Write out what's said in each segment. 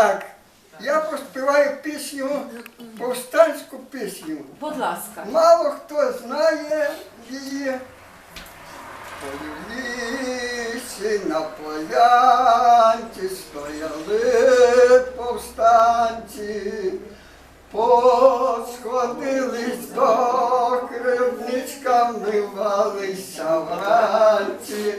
Так, я поспіваю пісню, повстанську пісню. Будь ласка. Мало хто знає її. Ой, на полянці стояли повстанці, посходились до кривничка, мивалися вранці,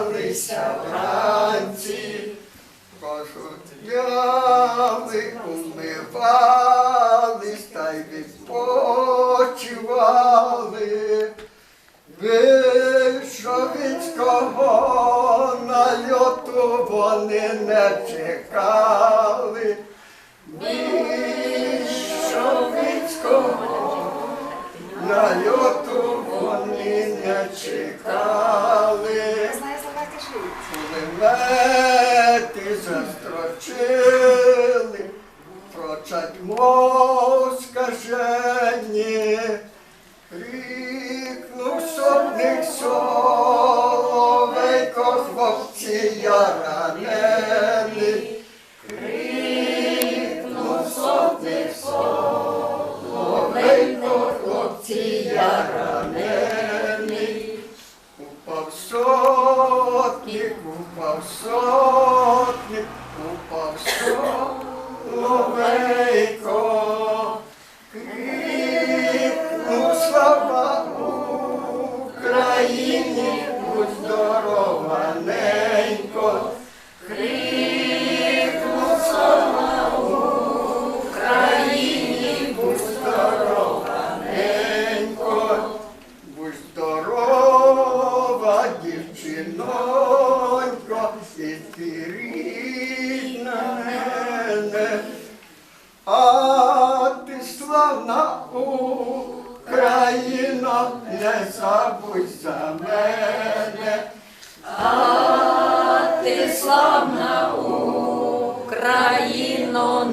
вмивалися вранці. Пожурняли, умивались та й відпочивали. Вишовицького нальоту вони не чекали. Кулемети застрочили, прочать москажені, крикнув сотник соловейко, хлопці я ранений. Крикнув сотник соловейко, хлопці я ранений. Сотник, упав соловейко. Крикнув слава Україні, будь здорова, ненько. Крикнув слава Україні, будь здорова. Будь здорова, дівчинонько, і ти рідна мене, а ти славна Україна, не забудь за мене. а Ти славна Україна,